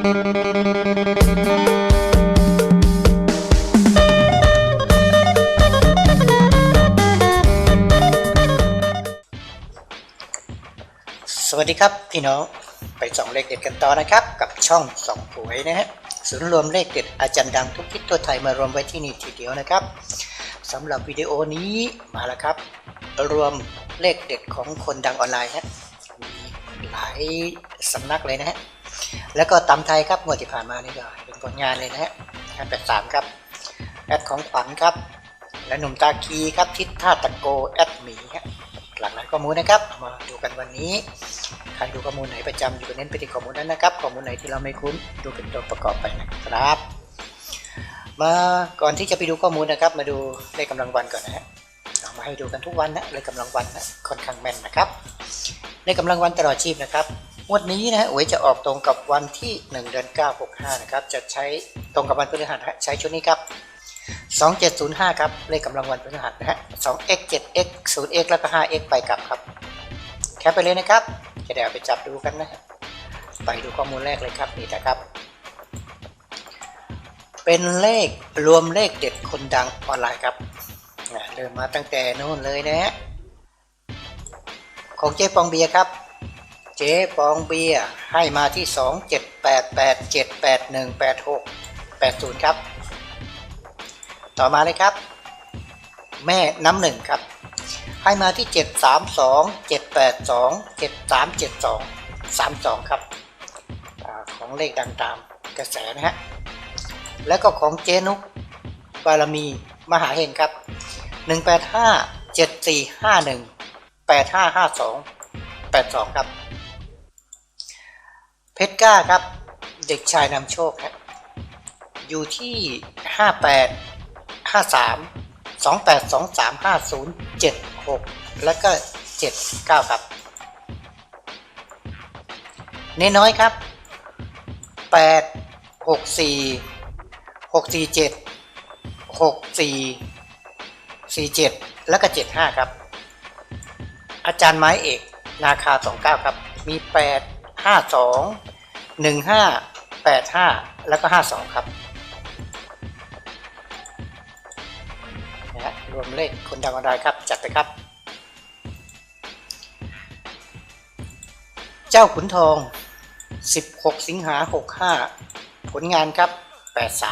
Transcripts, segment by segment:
สวัสดีครับพี่น้องไปส่องเลขเด็ดกันต่อนะครับ กับช่องส่องหวยนะฮะศูนย์รวมเลขเด็ดอาจารย์ดังทุกทิศทั่วไทยมารวมไว้ที่นี่ทีเดียวนะครับสำหรับวิดีโอนี้มาแล้วครับ รวมเลขเด็ดของคนดังออนไลน์ฮะมีหลายสำนักเลยนะฮะ แล้วก็ตำไทยครับงวดที่ผ่านมานี่ก็เป็นผลงานเลยนะฮะแปดสามครับ แอดของขวัญครับ และหนุ่มตาคีครับทิศท่าตะโกแอดหมีฮะหลากหลายข้อมูลนะครับมาดูกันวันนี้ใครดูข้อมูลไหนประจำอยู่ก็เน้นไปที่ข้อมูลนั้นนะครับข้อมูลไหนที่เราไม่คุ้นดูเป็นตัวประกอบไปนะครับ มาก่อนที่จะไปดูข้อมูลนะครับ มาดูเลขกำลังวันก่อนนะฮะเอามาให้ดูกันทุกวันนะเลขกำลังวันนะค่อนข้างแม่นนะครับเลขกำลังวันตลอดชีพนะครับ วดนี้นะฮะหวยจะออกตรงกับวันที่ 1 เดือน 9 65 นะครับ จะใช้ตรงกับวันพฤหัสใช้ชุดนี้ครับ 2705 ครับ เลขกำลังวันพฤหัสนะฮะ 2x 7x 0x แล้วก็ 5x ไปกลับครับ แคปไปเลยนะครับ จะได้เอาไปจับดูกันนะ ไปดูข้อมูลแรกเลยครับนี่นะครับ เป็นเลขรวมเลขเด็ดคนดังออนไลน์ครับเริ่มมาตั้งแต่นู้นเลยนะฮะของเจ๊ปองเบียครับ เจ๊ปองเบียร์ให้มาที่ 2 7 8 8 7 8 1 8 6 8 0 ครับ ต่อมาเลยครับ แม่น้ำหนึ่งครับ ให้มาที่ 7 3 2 7 8 2 7 3 7 2 3 2 ครับอของเลขดังตามกระแสนะฮะ แล้วก็ของเจนุกบารมีมหาเฮงครับ 185 7451 8552 82 ครับ เพชรก้าครับ เด็กชายนำโชคครับอยู่ที่ 58 53 28 23 50 76 แล้วก็ 79 ครับเน้นน้อยครับ 8 64 647 64 47 แล้วก็ 75 ครับ อาจารย์ไม้เอกนาคา 29 ครับ มี 8 52 15 85แล้วก็52ครับนะฮะรวมเลขคนดังออนไลน์ครับ จัดไปครับ เจ้าขุนทอง 16 สิงหา 65 ผลงานครับ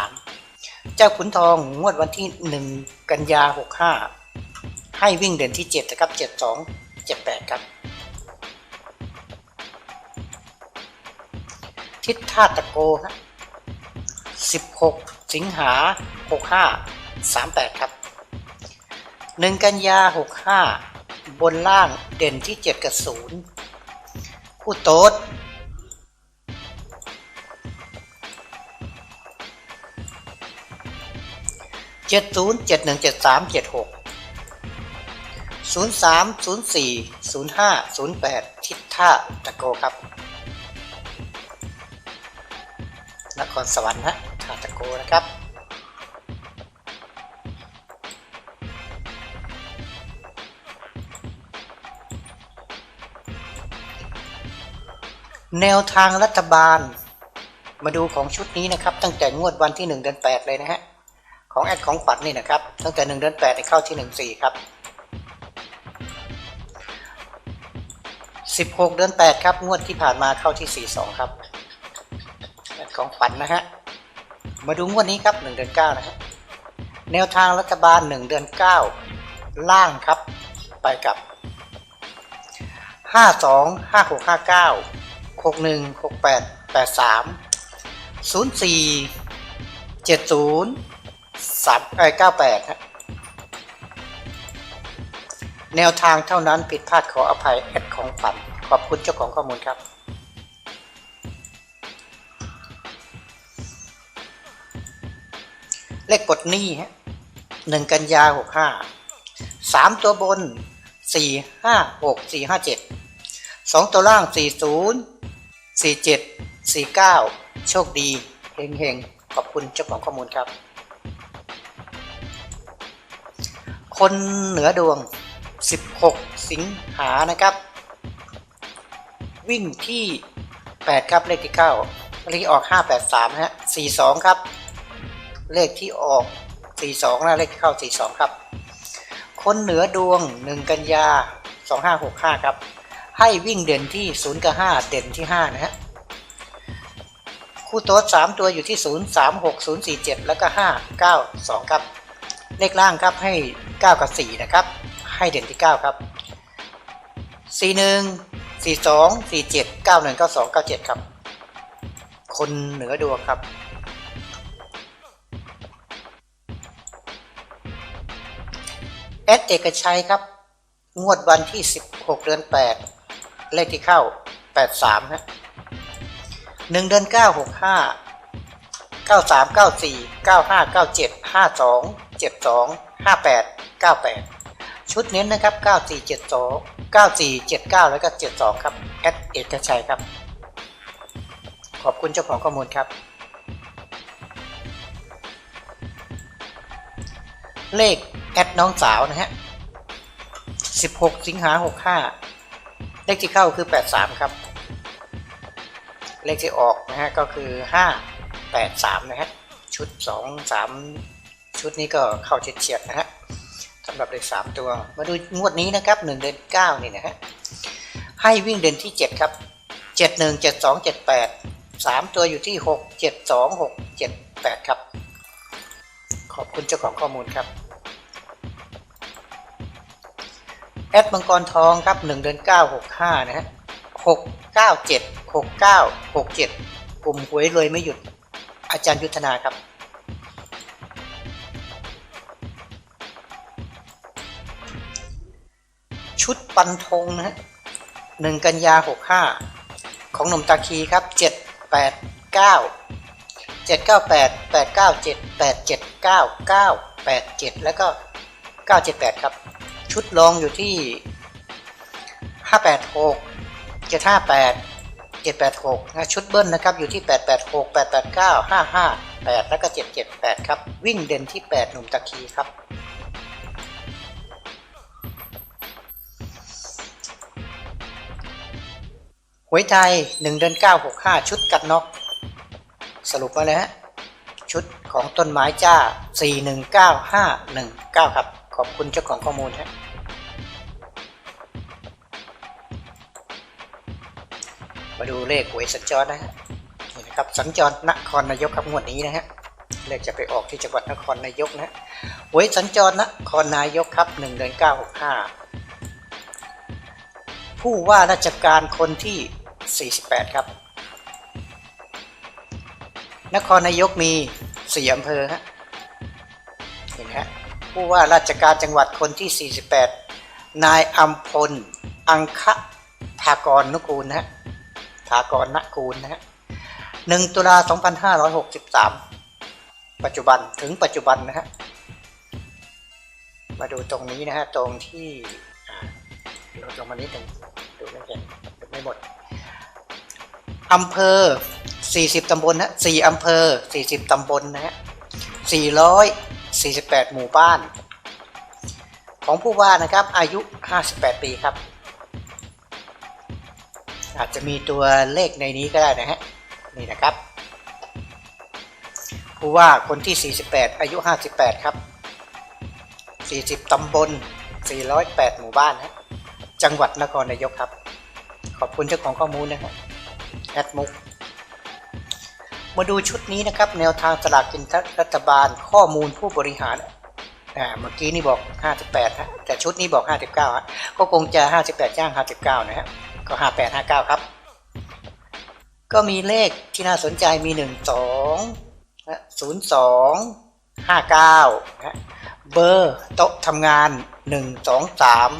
83 เจ้าขุนทองงวดวันที่ 1 กันยา 65 ให้วิ่งเด่นที่ 7 นะครับ 72 78 ครับ ทิศท่าตะโกครับ16สิงหา65 38ครับหนึ่งกันยาหกห้าบนล่างเด่นที่เจ็ดกับศูนย์คู่โต๊ดเจ็ดศูนย์เจ็ดหนึ่งเจ็ดสามเจ็ดหกศูนย์สามศูนย์สี่ศูนย์ห้าศูนย์แปดทิศท่าตะโกครับ นครสวรรค์ฮะทาตะโกนะครับแนวทางรัฐบาล มาดูของชุดนี้นะครับ ตั้งแต่งวดวันที่ 1 เดือน 8 เลยนะฮะ ของแอดของขวัญนี่นะครับ ตั้งแต่ 1 เดือน8ในเข้าที่ 14 ครับ 16 เดือน 8 ครับ งวดที่ผ่านมาเข้าที่ 42 ครับ ของขวัญนะฮะ มาดูงวดนี้ครับ 1 เดือน9นะฮะแนวทางรัฐบาล 1 เดือน 9 ล่างครับ ไปกับ 52 5659หกหนึ่งหกแปดแปดสามศูนย์สี่เจ็ดศูนย์สามเก้าแปดฮะแนวทางเท่านั้นผิดพลาดขออภัยแอดของฝัน ขอบคุณเจ้าของข้อมูลครับ เลขกดหนี้ฮะหนึ่งกันยาหกห้าสามตัวบนสี่ห้าหกสี่ห้าเจ็ดสองตัวล่างสี่ศูนย์สี่เจ็ดสี่เก้าโชคดีเฮงเฮงขอบคุณเจ้าของข้อมูลครับ คนเหนือดวง 16 สิงหานะครับ วิ่งที่ 8 ครับเลขที่ 9 เลขที่ออก 583ฮะ42 ครับ เลขที่ออก 42นะเลขที่เข้า 42 ครับ คนเหนือดวง 1 กันยา 2565 ครับ ให้วิ่งเด่นที่ 0 กับ 5 เด่นที่ 5 นะฮะ คู่โต๊ด3 ตัวอยู่ที่ 0 3 6 0 4 7 แล้วก็ 5 9 2 ครับ เลขล่างครับให้ 9 กับ 4 นะครับ ให้เด่นที่ 9 ครับ 41 42 47 91 92 97 ครับ คนเหนือดวงครับ แอดเอกชัยครับ งวดวันที่ 16 เดือน 8 เลขที่เข้า 83ฮะ1เดือน 9 65 93 94 95 97 52 72 58 98 ชุดเน้นนะครับ 9472 9479 แล้วก็ 72 ครับแอดเอกชัยครับ ขอบคุณเจ้าของข้อมูลครับ เลข อดน้องสาวนะฮะ 16 สิงหา 65 เลขที่เข้าคือ 83 ครับ เลขที่ออกนะฮะก็คือ 5 8 3 นะฮะ ชุด 2 3 ชุดนี้ก็เข้าเฉียดๆนะฮะสำหรับเลข 3 ตัว มาดูงวดนี้นะครับ 1 เดือน 9 นี่นะฮะ ให้วิ่งเด่นที่ 7 ครับ 7 1 7 2 7 8 3 ตัวอยู่ที่ 6 7 2 6 7 8 ครับ ขอบคุณเจ้าของข้อมูลครับ แอดมังกรทองครับ1เดือน9 65 นะฮะ6 9 7 6 9 6 7 กลุ่มหวยรวยไม่หยุดอาจารย์ยุทธนาครับ ชุดปันธงนะฮะ1กันยา 65 ของหนุ่มตาคีครับ 7 8 9 7 9 8 8 9 7 8 7 9 9 8 7 แล้วก็ 978 ครับ ชุดรองอยู่ที่ 586 758 786นะชุดเบิ้ลนะครับอยู่ที่ 886 889 558 แล้วก็ 778 ครับ วิ่งเด่นที่ 8 หนุ่มตะคีครับหวยไทย1เดือน965 ชุดกัดน็อกสรุปมาเลยฮะ ชุดของต้นไม้จ้า 419519 ครับ ขอบคุณเจ้าของข้อมูลฮะมาดูเลขหวยสัญจรนะฮะนี่นะครับสัญจรนครนายกครับงวดนี้นะฮะเลขจะไปออกที่จังหวัดนครนายกนะฮะหวยสัญจรนครนายกครับ1เดือน965 ผู้ว่าราชการคนที่ 48 ครับ นครนายกมีสี่อำเภอฮะเห็นไหมฮะ ผู้ว่าราชการจังหวัดคนที่ 48 นายอัมพล อังคะทากรนุกูลนะฮะทากรนกูลนะฮะ1ตุลา 2563 ปัจจุบันถึงปัจจุบันนะฮะ มาดูตรงนี้นะฮะ ตรงที่อ่าลงมานิดหนึ่งดูไม่เห็นดูไม่หมดอำเภอ 40 ตำบลนะ4อำเภอ 40 ตำบลนะฮะ400 48 หมู่บ้าน ของผู้ว่านะครับอายุ 58 ปีครับ อาจจะมีตัวเลขในนี้ก็ได้นะฮะ นี่นะครับ ผู้ว่าคนที่ 48 อายุ 58 ครับ 40 ตำบล 408 หมู่บ้านนะจังหวัดนครนายกครับ ขอบคุณเจ้าของข้อมูลนะฮะแอดมุก มาดูชุดนี้นะครับ แนวทางสลากกินรัฐบาลข้อมูลผู้บริหารอ่าเมื่อกี้นี่บอก 58ฮะแต่ชุดนี้บอก 59ฮะก็คงจะ 58ย่าง 59 นะฮะก็ 58 59 ครับ ก็มีเลขที่น่าสนใจมี 1 2 02 59นะเบอร์โต๊ะทำงาน 1 2 3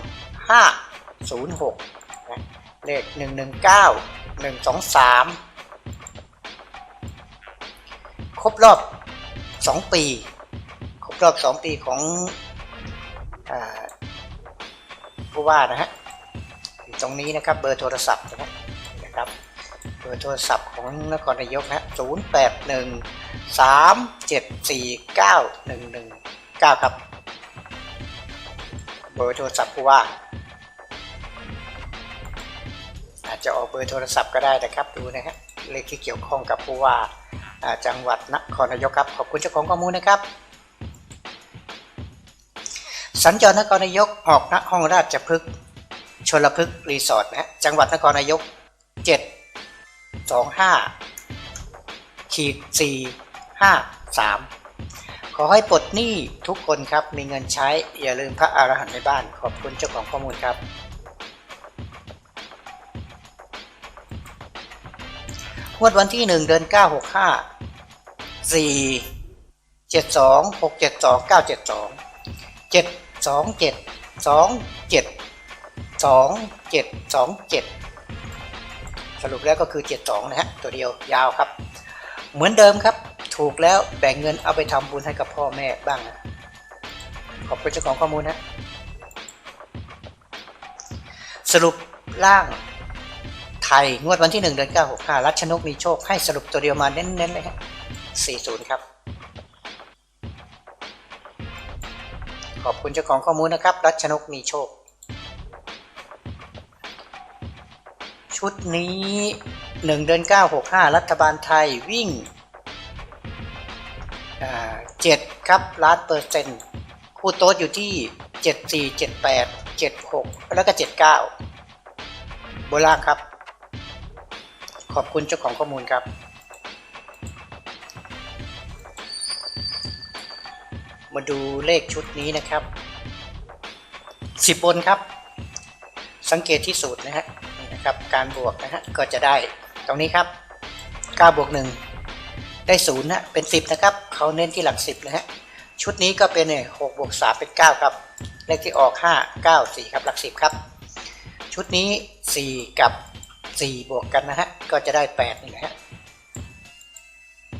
5 0 6นะเลข 119 123 ครบรอบ2ปี ครบรอบ2ปีของอผู้ว่านะฮะอยู่ตรงนี้นะครับเบอร์โทรศัพท์นะครับเบอร์โทรศัพท์ของนครนายกนะฮะ0 8 1 3 7 4 9 1 1 9ครับ เบอร์โทรศัพท์ผู้ว่า อาจจะออกเบอร์โทรศัพท์ก็ได้นะครับดูนะฮะเลขที่เกี่ยวข้องกับผู้ว่า จังหวัดนครนายกครับ ขอบคุณเจ้าของข้อมูลนะครับ สัญจรนครนายกออกณห้องราชพฤกษ์ชลพฤกษ์รีสอร์ทนะฮะจังหวัดนครนายก 7 2 5ขีด4 5 3 ขอให้ปลดหนี้ทุกคนครับ มีเงินใช้อย่าลืมพระอรหันต์ในบ้าน ขอบคุณเจ้าของข้อมูลครับ งวดวันที่1เดือน9 6 5 4 7 2 6 7 2 9 7 2 7 2 7 2 7 2 7 2 7สรุปแล้วก็คือ72นะฮะตัวเดียวยาวครับ เหมือนเดิมครับ ถูกแล้วแบ่งเงินเอาไปทำบุญให้กับพ่อแม่บ้างนะขอบคุณเจ้าของข้อมูลนะสรุปล่าง ไทย งวดวันที่ 1 เดือน9 6 5รัชนกมีโชคให้สรุปตัวเดียวมาเน้นๆเลยครับ40 ครับ ขอบคุณเจ้าของข้อมูลนะครับ รัชนกมีโชค ชุดนี้ 1 เดือน9 6 5 รัฐบาลไทยวิ่งอ่า7ครับล้านเปอร์เซ็นต์คู่โต๊ดอยู่ที่ 74 78 76 แล้วก็ 79บนล่างครับ อบคุณเจ้าของข้อมูลครับมาดูเลขชุดนี้นะครับ 10บนครับ สังเกตที่สูตรนะฮะนี่นะครับ การบวกนะฮะก็จะได้ตรงนี้ครับ9บวก1ได้0นะเป็น 10 นะครับ เขาเน้นที่หลัก 10นะฮะชุดนี้ก็เป็นเนี่ย6บวก3เป็น 9 ครับ เลขที่ออก 5 9 4 ครับหลัก 10 ครับ ชุดนี้ 4 กับ 4บวกกันนะฮะ ก็จะได้8นี่นะฮะ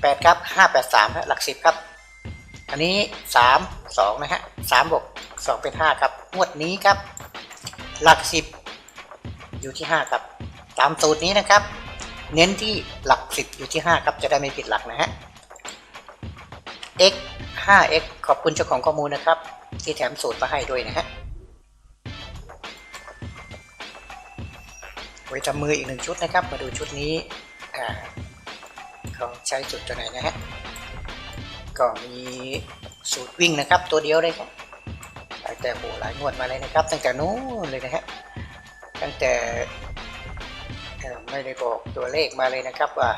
8ครับ5 8 3ฮะหลัก10ครับ อันนี้3 2นะฮะ3บวก2เป็น5ครับงวดนี้ครับ หลัก10อยู่ที่5ครับ ตามสูตรนี้นะครับ เน้นที่หลัก10อยู่ที่5ครับ จะได้ไม่ผิดหลักนะฮะ x 5x ขอบคุณเจ้าของข้อมูลนะครับ ที่แถมสูตรมาให้ด้วยนะฮะ ไว้ทำมืออีกหนึ่งชุดนะครับ มาดูชุดนี้เขาใช้สูตรตัวไหนนะฮะก็มีสูตรวิ่งนะครับ ตัวเดียวเลยครับตั้งแต่โหหลายงวดมาเลยนะครับ ตั้งแต่นู้นเลยนะฮะตั้งแต่ไม่ได้บอกตัวเลขมาเลยนะครับว่า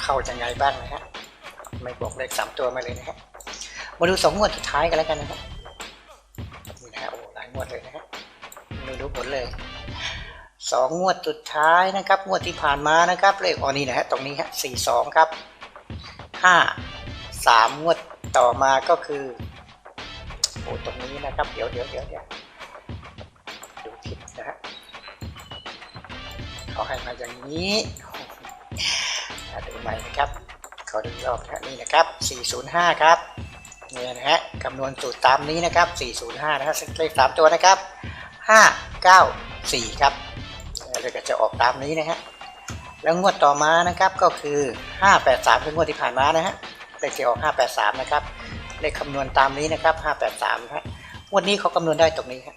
เข้าจะไงบ้างนะฮะไม่บอกเลขสามตัวมาเลยนะฮะมาดูสองงวดสุดท้ายกันแล้วกันนะฮะนี่นะฮะโอ้หลายงวดเลยนะฮะไม่รู้ผลเลย สองงวดสุดท้ายนะครับ งวดที่ผ่านมานะครับ เลขออนี่นะฮะตรงนี้ฮะสี่สองครับห้าสามงวดต่อมาก็คือโอ้ตรงนี้นะครับ เดี๋ยวเดี๋ยวเดี๋ยวเดี๋ยวดูผิดนะฮะเขาให้มาอย่างนี้ดูใหม่นะครับขอดูอีกรอบนะนี่นะครับ 405 ครับเนี่ยนะฮะคำนวณสูตรตามนี้นะครับ 405 นะครับเลขสามตัวนะครับ 594 ครับ แล้วก็จะออกตามนี้นะฮะแล้วงวดต่อมานะครับก็คือ 583เป็นงวดที่ผ่านมานะฮะเลขที่ออก 583 นะครับเลขคำนวณตามนี้นะครับ 583นะฮะงวดนี้เขาคำนวณได้ตรงนี้ครับ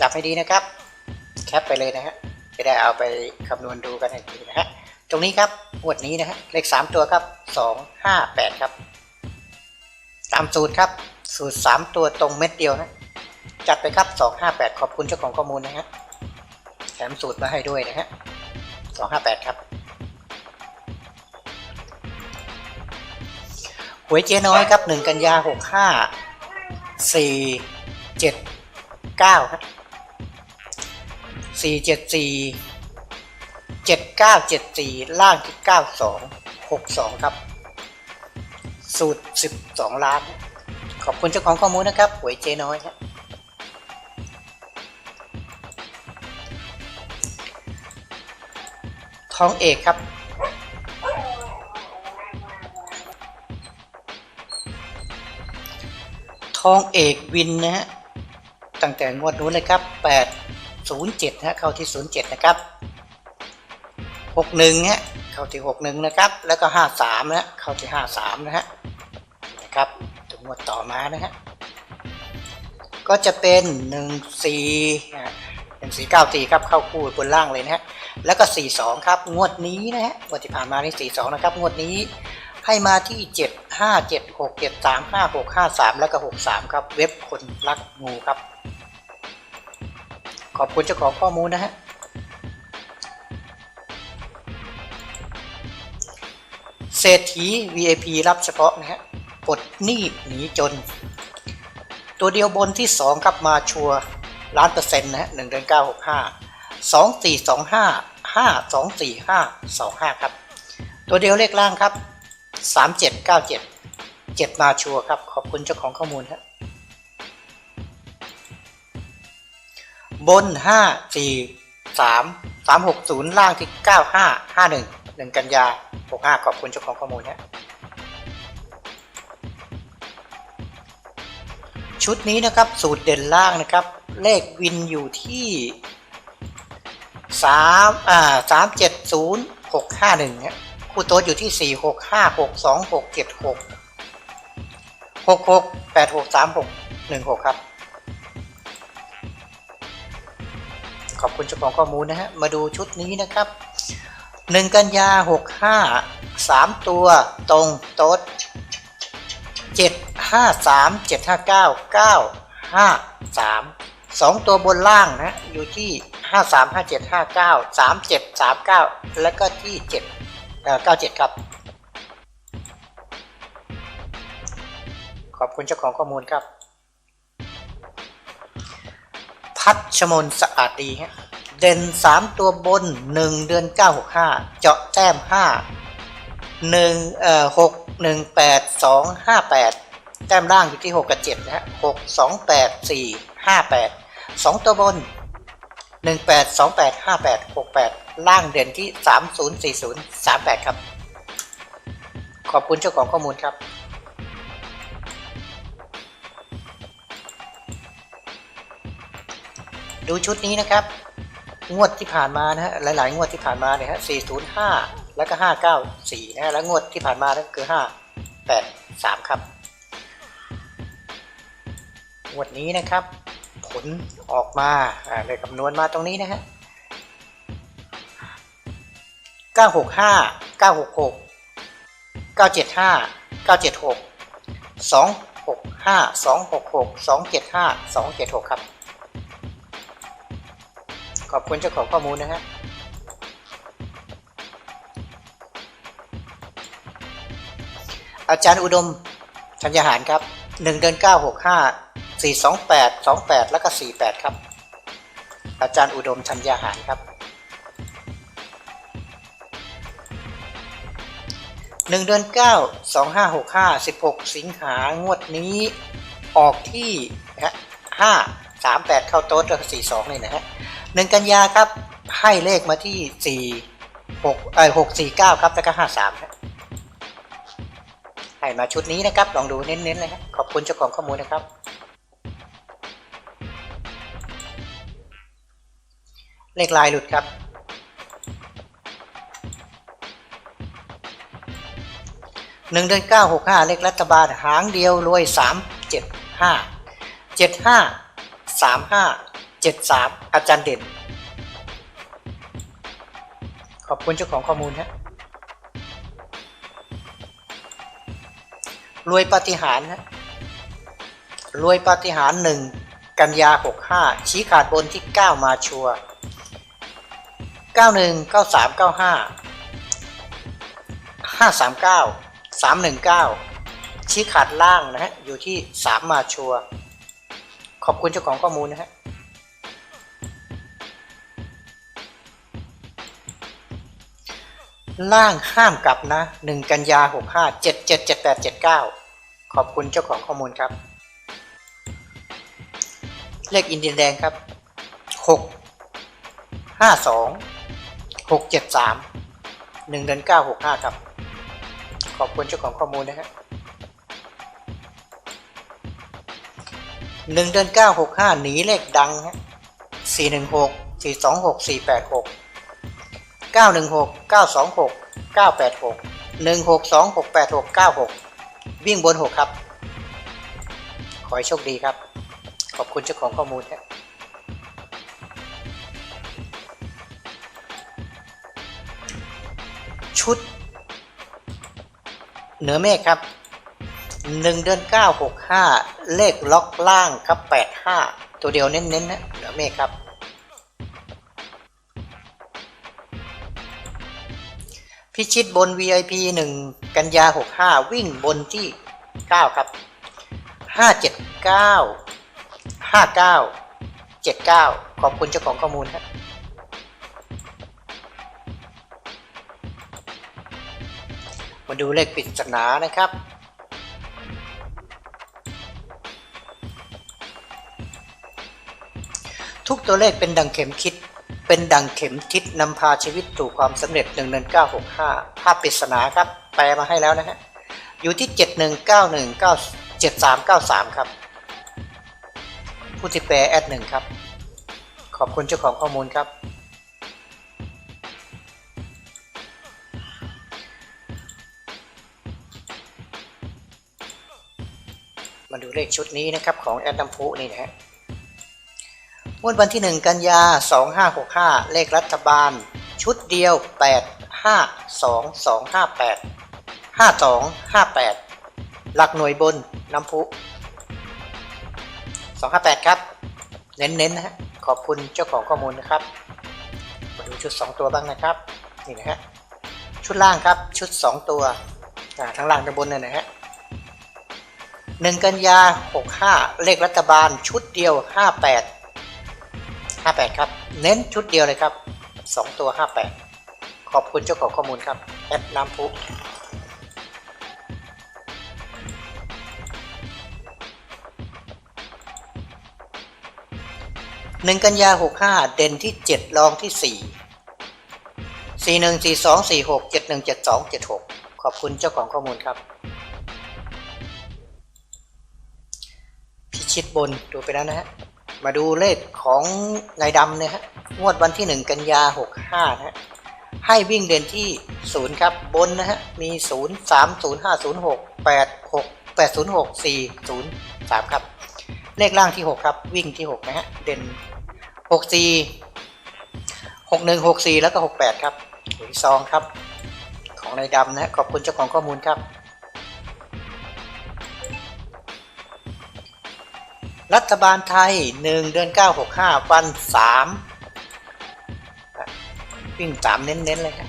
จับให้ดีนะครับ แคปไปเลยนะฮะจะได้เอาไปคำนวณดูกันให้ดีนะฮะตรงนี้ครับงวดนี้นะฮะเลข 3 ตัวครับ 258 ครับ ตามสูตรครับสูตร 3 ตัวตรงเม็ดเดียวนะจัดไปครับ 258 ขอบคุณเจ้าของข้อมูลนะฮะ แถมสูตรมาให้ด้วยนะฮะ258ครับหวยเจ๊น้อยครับ1กันยา65 4 7 9ครับ4 7 4 7 9 7 4ล่างที่92 62ครับ สูตร12ล้าน ขอบคุณเจ้าของข้อมูลนะครับหวยเจ๊น้อยครับ ท้องเอกครับ ท้องเอกวินนะฮะตั้งแต่งวดนู้นเลยครับ 807นะฮะเข้าที่ 07 นะครับ 61ฮะเข้าที่ 61 นะครับ แล้วก็ 53นะฮะเข้าที่ 53 นะฮะนะครับถึงงวดต่อมานะฮะก็จะเป็น 14นะฮะ1494ครับเข้าคู่บนล่างเลยนะฮะ แล้วก็ 42 ครับ งวดนี้นะฮะงวดที่ผ่านมานี่42 นะครับ งวดนี้ให้มาที่ 7 5 7 6 7 3 5 6 5 3 แล้วก็ 63 ครับ เว็บคนรักงูครับ ขอบคุณเจ้าของข้อมูลนะฮะเศรษฐี VIP รับเฉพาะนะฮะปลดหนี้หนีจน ตัวเดียวบนที่ 2 ครับมาชัวร์ล้านเปอร์เซ็นต์นะฮะ1เดือน965สองสี่สองห้าห้าสองสี่สองห้า ครับ ตัวเดียวเลขล่างครับสามเจ็ดเก้าเจ็ดเจ็ดมาชัวครับ ขอบคุณเจ้าของข้อมูลครับบนห้าสี่สามสามหกศูนย์ล่างที่เก้าห้าห้าหนึ่งหนึ่งกันยาหกห้าขอบคุณเจ้าของข้อมูลครับชุดนี้นะครับสูตรเด่นล่างนะครับ เลขวินอยู่ที่ สามอ่าสามเจ็ดศูนย์หกห้าหนึ่งเนี่ยคู่โต๊ดอยู่ที่สี่หกห้าหกสองหกเจ็ดหกหกหกแปดหกสามหกหนึ่งหกครับ ขอบคุณเจ้าของข้อมูลนะฮะ มาดูชุดนี้นะครับหนึ่งกันยาหกห้าสามตัวตรงโต๊ดเจ็ดห้าสามเจ็ดห้าเก้าเก้าห้าสามสองตัวบนล่างนะ อยู่ที่ ห้าสามห้าเจ็ดห้าเก้าสามเจ็ดสามเก้าแล้วก็ที่เจ็ดเก้าเจ็ดครับ ขอบคุณเจ้าของข้อมูลครับ พัชมนสะอาดดีฮะเด่นสามตัวบนหนึ่งเดือนเก้าหกห้าเจาะแต้มห้าหนึ่งเอ่อหกหนึ่งแปดสองห้าแปดแต้มล่างอยู่ที่หกกับเจ็ดนะฮะหกสองแปดสี่ห้าแปดสองตัวบน หนึ่งแปดสองแปดห้าแปดหกแปดล่างเด่นที่สามศูนย์สี่ศูนย์สามแปดครับ ขอบคุณเจ้าของข้อมูลครับดูชุดนี้นะครับ งวดที่ผ่านมานะฮะหลาย ๆ งวดที่ผ่านมาเนี่ยฮะ405 แล้วก็ 594 นะฮะแล้วงวดที่ผ่านมานั่นคือ 583 ครับ งวดนี้นะครับ ลออกมาอ่าเลยคำนวณมาตรงนี้นะฮะ965 966 975 976 265 266 275 276 ครับ ขอบคุณเจ้าของข้อมูลนะฮะอาจารย์อุดมธัญญาหารครับหนึ่งเดือนเก้าหกห้าสี่สองแปดสองแปดแล้วก็สี่แปดครับ อาจารย์อุดมธัญญาหารครับหนึ่งเดือนเก้าสองห้าหกห้าสิบหกสิงหางวดนี้ออกที่ฮะห้าสามแปดเข้าโต๊ะแล้วก็สี่สองเลยนะฮะหนึ่งกันยาครับให้เลขมาที่สี่หกเออหกสี่เก้าครับแล้วก็ห้าสามครับให้มาชุดนี้นะครับ ลองดูเน้นๆเลยครับขอบคุณเจ้าของข้อมูลนะครับ เลขลายหลุดครับ หนึ่งเดือนเก้าหกห้าเลขรัฐบาลหางเดียวรวยสามเจ็ดห้าเจ็ดห้าสามห้าเจ็ดสามอาจารย์เด่น ขอบคุณเจ้าของข้อมูลฮะรวยปฏิหารฮะรวยปฏิหารหนึ่งกันยาหกห้าชี้ขาดบนที่เก้ามาชัว เก้าหนึ่งเก้าสามเก้าห้าห้าสามเก้าสามหนึ่งเก้าชี้ขาดล่างนะฮะ อยู่ที่สามมาชัว ขอบคุณเจ้าของข้อมูลนะฮะล่างห้ามกลับนะหนึ่งกันยาหกห้าเจ็ดเจ็ดเจ็ดแปดเจ็ดเก้าขอบคุณเจ้าของข้อมูลครับ เลขอินเดียนแดงครับหก หกเจ็ดสามหนึ่งเดือนเก้าหกห้าครับ ขอบคุณเจ้าของข้อมูลนะฮะหนึ่งเดือนเก้าหกห้าหนีเลขดังฮะสี่หนึ่งหกสี่สองหกสี่แปดหกเก้าหนึ่งหกเก้าสองหกเก้าแปดหกหนึ่งหกสองหกแปดหกเก้าหกวิ่งบนหกครับ ขอให้โชคดีครับ ขอบคุณเจ้าของข้อมูลครับ เหนือเมฆครับหนึ่งเดือนเก้าหกห้าเลขล็อกล่างครับแปดห้าตัวเดียวเน้นๆนะเหนือเมฆครับ พิชิตบน VIP 1 กันยา 65 วิ่งบนที่ 9 ครับ 579 59 79 ขอบคุณเจ้าของข้อมูลครับ มาดูเลขปริศนานะครับ ทุกตัวเลขเป็นดังเข็มคิด เป็นดังเข็มทิศนำพาชีวิตสู่ความสำเร็จ 11965 ภาพปริศนาครับ แปลมาให้แล้วนะฮะ อยู่ที่ 71917393 ครับ ผู้ที่แปลแอดหนึ่งครับ ขอบคุณเจ้าของข้อมูลครับ มาดูเลขชุดนี้นะครับของแอดดัมพูนี่นะฮะงวดวันที่ 1 กันยา 2565 เลขรัฐบาล ชุดเดียว 8 5 2 2 5 8 5 2 5 8 หลักหน่วยบนน้ำพุ 258 ครับ เน้นๆนะฮะขอบคุณเจ้าของข้อมูลนะครับ มาดูชุด 2 ตัวบ้างนะครับ นี่นะฮะชุดล่างครับชุด 2 ตัวทั้งล่างทั้งบนเนี่ยนะฮะ 1 กันยา 65 เลขรัฐบาลชุดเดียว 58 58 ครับ เน้นชุดเดียวเลยครับ 2 ตัว 58 ขอบคุณเจ้าของข้อมูลครับ แอปน้ำพุหนึ่งกันยา65เด่นที่7รองที่4 41 42 46 71 72 76ขอบคุณเจ้าของข้อมูลครับ ชิตบนดูไปแล้วนะฮะมาดูเลขของนายดำเนี่ยฮะงวดวันที่ 1 กันยา 65 นะฮะให้วิ่งเด่นที่ 0 ครับบนนะฮะมี 0 3 0 5 0 6 8 6 8 0 6 4 0 3 ครับ เลขล่างที่ 6 ครับ วิ่งที่ 6 นะฮะเด่น 6 4 6 1 6 4 แล้วก็ 68 ครับหรือซองครับ ของนายดำนะฮะขอบคุณเจ้าของข้อมูลครับ รัฐบาลไทย 1 เดือน 9 6 5 วัน 3 วิ่ง 3 เน้น ๆ เลยครับ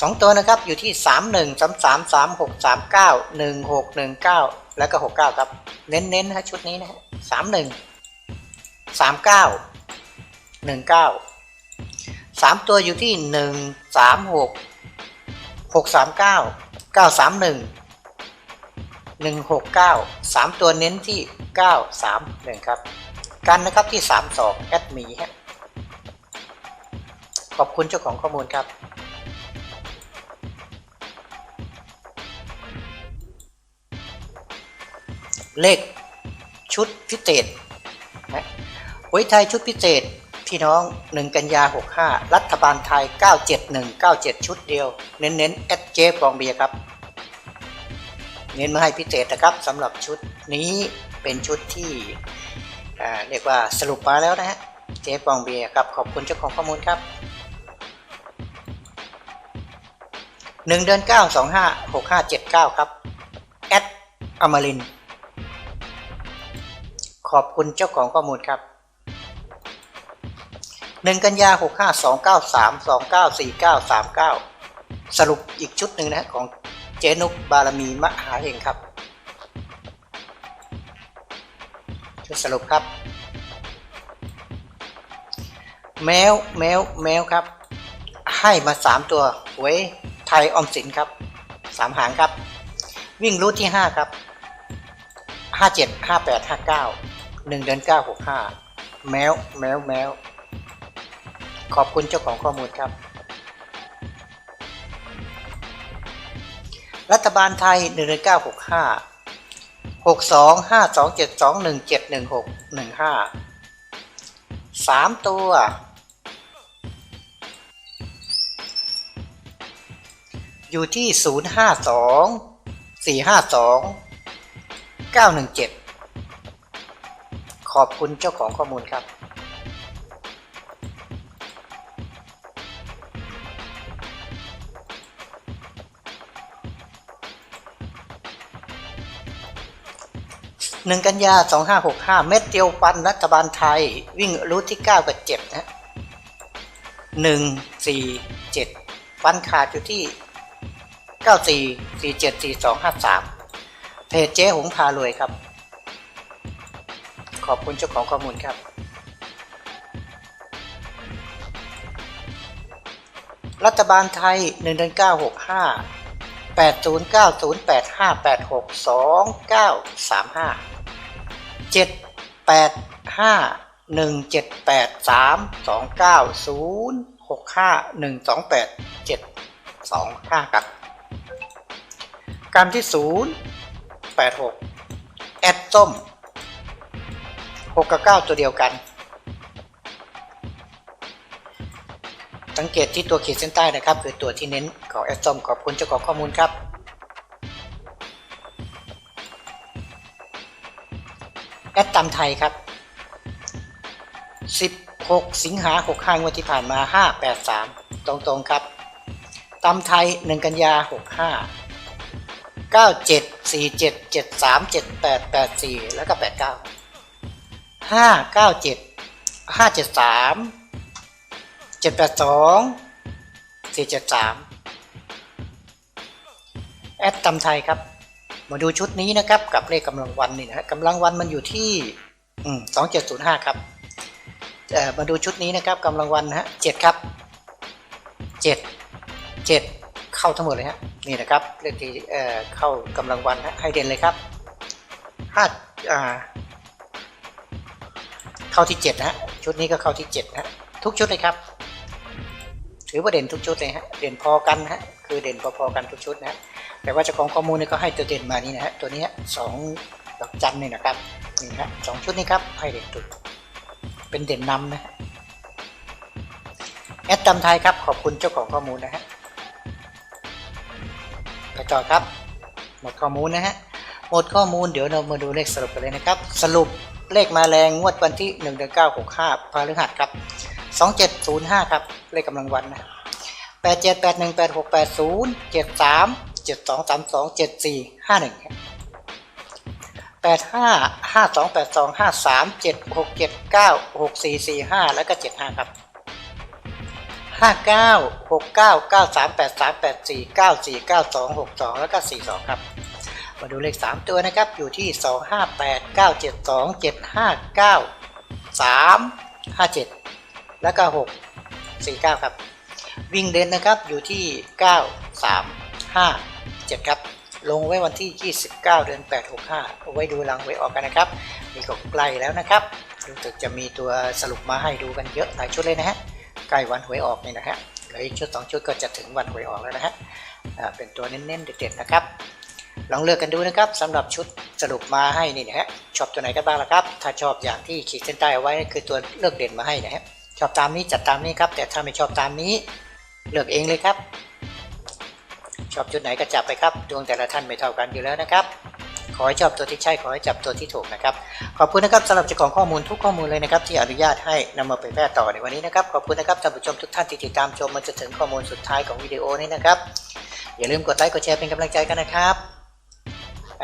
สองตัวนะครับอยู่ที่ 3 1 3 3 3 6 3 9 1 6 1 9 แล้วก็ 69 ครับ เน้นๆนะฮะชุดนี้นะฮะ3 1 3 9 1 9 3ตัวอยู่ที่1 3 6 6 3 9 9 3 1 169 3 ตัวเน้นที่ 931 ครับ กันนะครับที่ 32 แอดมีฮะขอบคุณเจ้าของข้อมูลครับเลขชุดพิเศษนะหวยไทยชุดพิเศษ พี่น้อง 1 กันยา 65 รัฐบาลไทย 97197 ชุดเดียว เน้นๆแอดเจฟองเบียครับ เน้นมาให้พิเศษนะครับสำหรับชุดนี้เป็นชุดที่เรียกว่าสรุปมาแล้วนะฮะเจ๊ปองเบียร์ครับขอบคุณเจ้าของข้อมูลครับหนึ่งเดือนเก้าสองห้าหกห้าเจ็ดเก้าครับแอดอมรินขอบคุณเจ้าของข้อมูลครับหนึ่งกันยาหกห้าสองเก้าสามสองเก้าสี่เก้าสามเก้าสรุปอีกชุดหนึ่งนะฮะของ เจนุกบารมีมหาเฮงครับช่วยสรุปครับ แมวแมวแมวครับ ให้มาสามตัวหวยไทยออมสินครับสามหางครับ วิ่งรูทที่ห้าครับห้าเจ็ดห้าแปดห้าเก้าหนึ่งเดือนเก้าหกห้าแมวแมวแมวขอบคุณเจ้าของข้อมูลครับ รัฐบาลไทย 1 9 6 5 6 2 5 2 7 2 1 7 1 6 1 5 3 ตัว อยู่ที่ 0 5 2 4 5 2 9 1 7 ขอบคุณเจ้าของข้อมูลครับ หนึ่งกันยาสองห้าหกห้าเม็ดเดียวฟันรัฐบาลไทย วิ่งรูทที่เก้ากับเจ็ดนะหนึ่งสี่เจ็ดฟันขาดอยู่ที่เก้าสี่สี่เจ็ดสี่สองห้าสามเพจเจ๊หงพารวยครับ ขอบคุณเจ้าของข้อมูลครับรัฐบาลไทย1 1 9 6 5 8 0 9 0 8 5 8 6 2 9 3 5 7 8 5 1 7 8 3 2 9 0 6 5 1 2 8 7 2 5ครับการที่0 8 6แอดส้ม6กับ9ตัวเดียวกัน สังเกตที่ตัวขีดเส้นใต้นะครับ คือตัวที่เน้นของแอดซอมขอบคุณเจ้าของข้อมูลครับ แอดตำไทยครับ 16 สิงหา65งวดที่ผ่านมา 583 ตรงๆครับตำไทย 1 กันยา 65 97 47 73 78 84 แล้วก็ 89 597 573เจ็ดแปดสอดสามแอดตำไทยครับ มาดูชุดนี้นะครับกับเลขกำลังวันนี่นะฮะกำลังวันมันอยู่ที่สองเจ็ดศูนย์ห้าครับมาดูชุดนี้นะครับกำลังวันฮะเจ็ดครับเจ็ดเจ็ดเข้าทั้งหมดเลยฮะนี่นะครับเลขที่เอ่อเข้ากำลังวันฮะให้เด่นเลยครับห้าอ่าเข้าที่เจ็ดนะฮะชุดนี้ก็เข้าที่เจ็ดนะฮะทุกชุดเลยครับ ถือว่าเด่นทุกชุดเลยฮะเด่นพอกันฮะคือเด่นพอๆกันทุกชุดนะ แต่ว่าเจ้าของข้อมูลเนี่ยก็ให้ตัวเด่นมานี่นะฮะตัวนี้สองดอกจันนี่นะครับนี่นะฮะสองชุดนี้ครับให้เด่นตุดเป็นเด่นนำนะแอดตำไทยครับขอบคุณเจ้าของข้อมูลนะฮะไปต่อครับ หมดข้อมูลนะฮะหมดข้อมูลเดี๋ยวเรามาดูเลขสรุปกันเลยนะครับ สรุปเลขมาแรงงวดวันที่1เดือน9 6 5พฤหัสครับ 2705 ครับ เลขกำลังวันนะ เจ็ดสองสามสองเจ็ดสี่ห้าหนึ่งแปดห้าห้าสองแปดสองห้าสามเจ็ดหกเจ็ดเก้าหกสี่สี่ห้าแล้วก็เจ็ดห้าครับห้าเก้าหกเก้าเก้าสามแปดสามแปดสี่เก้าสี่เก้าสองหกสองแล้วก็สี่สองครับมาดูเลขสามตัวนะครับอยู่ที่สองห้าแปดเก้าเจ็ดสองเจ็ดห้าเก้าสามห้าเจ็ดแล้วก็หกสี่เก้าครับ วิ่งเด่นนะครับอยู่ที่เก้าสามห้า 7 ครับ ลงไว้วันที่ 29 เดือน 8 65เอาไว้ดูหลังไว้ออกกันนะครับนี่ก็ใกล้แล้วนะครับรู้สึกจะมีตัวสรุปมาให้ดูกันเยอะหลายชุดเลยนะฮะใกล้วันหวยออกนี่นะฮะเหลืออีกชุด2ชุดก็จะถึงวันหวยออกแล้วนะฮะเป็นตัวเน้นๆเด็ดๆนะครับลองเลือกกันดูนะครับสำหรับชุดสรุปมาให้นี่นะฮะชอบตัวไหนกันบ้างล่ะครับ ถ้าชอบอย่างที่ขีดเส้นใต้เอาไว้คือตัวเลือกเด่นมาให้นะฮะชอบตามนี้จัดตามนี้ครับแต่ถ้าไม่ชอบตามนี้เลือกเองเลยครับ ชอบชุดไหนก็จับไปครับ ดวงแต่ละท่านไม่เท่ากันอยู่แล้วนะครับ ขอให้ชอบตัวที่ใช่ ขอให้จับตัวที่ถูกนะครับ ขอบคุณนะครับสำหรับเจ้าของข้อมูลทุกข้อมูลเลยนะครับ ที่อนุญาตให้นำมาเผยแพร่ต่อในวันนี้นะครับ ขอบคุณนะครับท่านผู้ชมทุกท่านที่ติดตามชมมาจนถึงข้อมูลสุดท้ายของวิดีโอนี้นะครับ อย่าลืมกดไลค์กดแชร์เป็นกำลังใจกันนะครับ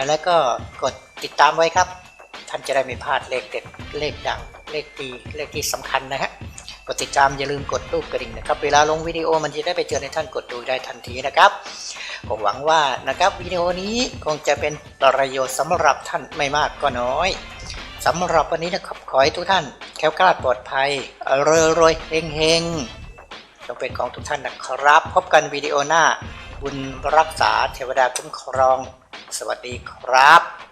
แล้วก็กดติดตามไว้ครับ ท่านจะได้ไม่พลาดเลขเด็ดเลขดังเลขดีเลขที่สำคัญนะฮะ กดติดตามอย่าลืมกดรูปกระดิ่งนะครับ เวลาลงวิดีโอมันจะได้ไปเจอในท่านกดดูได้ทันทีนะครับผมหวังว่านะครับวิดีโอนี้คงจะเป็นประโยชน์สำหรับท่านไม่มากก็น้อยสำหรับวันนี้นะครับขอให้ทุกท่านแคล้วคลาดปลอดภัยรวยรวยเฮงเฮงจงเป็นของทุกท่านนะครับ พบกันวิดีโอหน้าบุญรักษาเทวดาคุ้มครอง สวัสดีครับ